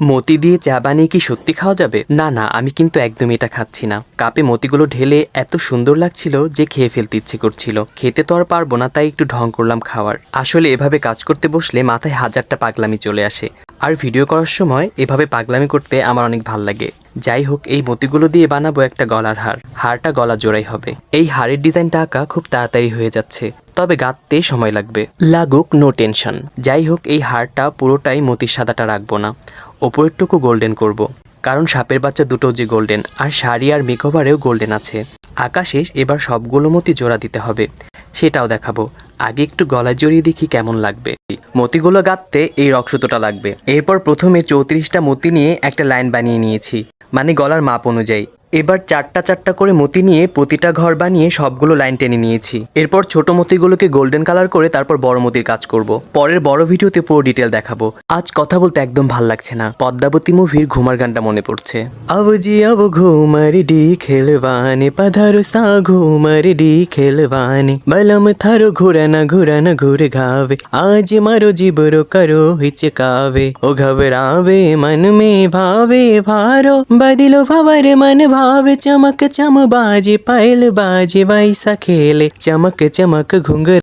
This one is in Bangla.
মতি দিয়ে চা বানিয়ে কি সত্যি খাওয়া যাবে? না না, আমি কিন্তু একদমই এটা খাচ্ছি না। কাপে মতিগুলো ঢেলে এত সুন্দর লাগছিল যে খেয়ে ফেলতে ইচ্ছে করছিল। খেতে তো আর পারব না, তাই একটু ঢং করলাম খাওয়ার। আসলে এভাবে কাজ করতে বসলে মাথায় হাজারটা পাগলামি চলে আসে। আর ভিডিও করার সময় এভাবে পাগলামি করতে আমার অনেক ভালো লাগে। যাই হোক, এই মতিগুলো দিয়ে বানাবো একটা গলার হার। হারটা গলা জোড়াই হবে। এই হারের ডিজাইনটা আঁকা খুব তাড়াতাড়ি হয়ে যাচ্ছে। তবে গাঁততে সময় লাগবে। লাগুক নো টেনশন যাই হোক এই হারটা পুরোটাই মতির সাদাটা রাখব না। ওপরেরটুকু গোল্ডেন করব। কারণ সাপের বাচ্চা দুটো যে গোল্ডেন আর শাড়ি আর মেকওভারেও গোল্ডেন আছে। আকাশে এবার সবগুলো মতি জোড়া দিতে হবে। সেটাও দেখাবো। আগে একটু গলায় জড়িয়ে দেখি কেমন লাগবে। মতিগুলো গাঁততে এই রক্সুতোটা লাগবে। এরপর প্রথমে চৌত্রিশটা মতি নিয়ে একটা লাইন বানিয়ে নিয়েছি। মানে গলার মাপ অনুযায়ী। এবার চারটা চারটা করে মতি নিয়ে প্রতিটা ঘর বানিয়ে সবগুলো লাইন টেনে নিয়েছি। এরপর ছোট মতিগুলোকে গোল্ডেন কালার করে তারপর বড় মতির কাজ করব। পরের বড় ভিডিওতে পুরো ডিটেল দেখাবো। আজ কথা বলতে একদম ভালো লাগছে না। পদ্মাবতী মুভির ঘুমার গানটা মনে পড়ছে। আব জি আব ঘুমারি ডি খেলবানে পাধারো সা ঘুমারি ডি খেলবানে বলম থারো ঘুরানা ঘুরানা ঘাবে আজ মারো জীবরো করো ও ঘবরাবে মন মে ভাবে, ভারো, বদিলো ভাবার মন भावे चमक चम बाजे पायल बाजे वैसा खेले चमक चमक घुंघर।